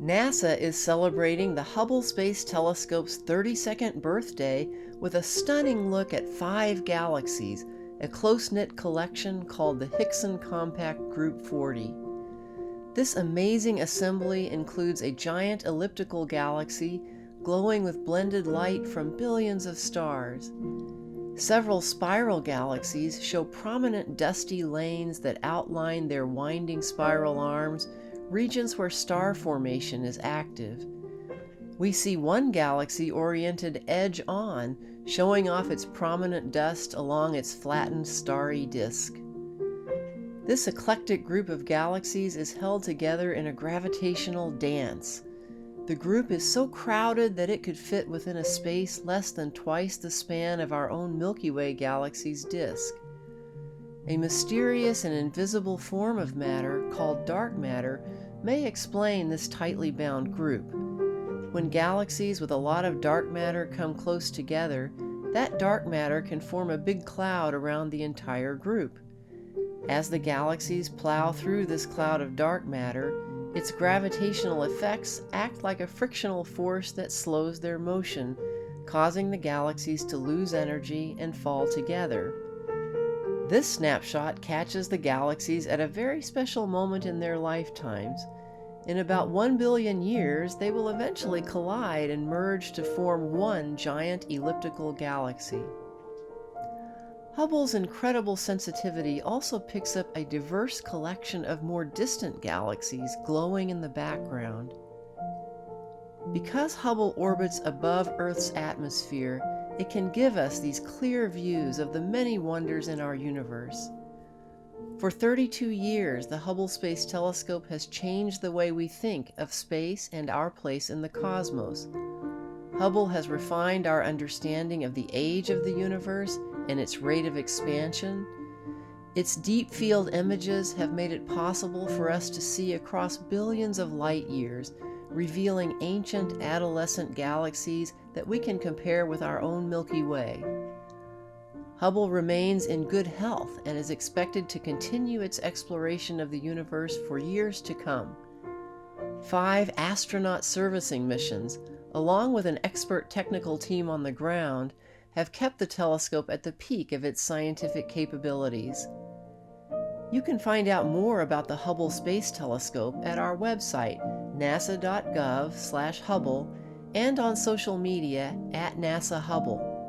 NASA is celebrating the Hubble Space Telescope's 32nd birthday with a stunning look at five galaxies, a close knit collection called the Hickson Compact Group 40. This amazing assembly includes a giant elliptical galaxy glowing with blended light from billions of stars. Several spiral galaxies show prominent dusty lanes that outline their winding spiral arms, regions where star formation is active. We see one galaxy oriented edge on, showing off its prominent dust along its flattened starry disk. This eclectic group of galaxies is held together in a gravitational dance. The group is so crowded that it could fit within a space less than twice the span of our own Milky Way galaxy's disk. A mysterious and invisible form of matter called dark matter may explain this tightly bound group. When galaxies with a lot of dark matter come close together, that dark matter can form a big cloud around the entire group. As the galaxies plow through this cloud of dark matter, its gravitational effects act like a frictional force that slows their motion, causing the galaxies to lose energy and fall together. This snapshot catches the galaxies at a very special moment in their lifetimes. In about 1 billion years, they will eventually collide and merge to form one giant elliptical galaxy. Hubble's incredible sensitivity also picks up a diverse collection of more distant galaxies glowing in the background. Because Hubble orbits above Earth's atmosphere, it can give us these clear views of the many wonders in our universe. For 32 years, the Hubble Space Telescope has changed the way we think of space and our place in the cosmos. Hubble has refined our understanding of the age of the universe and its rate of expansion. Its deep field images have made it possible for us to see across billions of light years, revealing ancient adolescent galaxies that we can compare with our own Milky Way. Hubble remains in good health and is expected to continue its exploration of the universe for years to come. Five astronaut servicing missions, along with an expert technical team on the ground, have kept the telescope at the peak of its scientific capabilities. You can find out more about the Hubble Space Telescope at our website, nasa.gov/hubble, and on social media at NASA Hubble.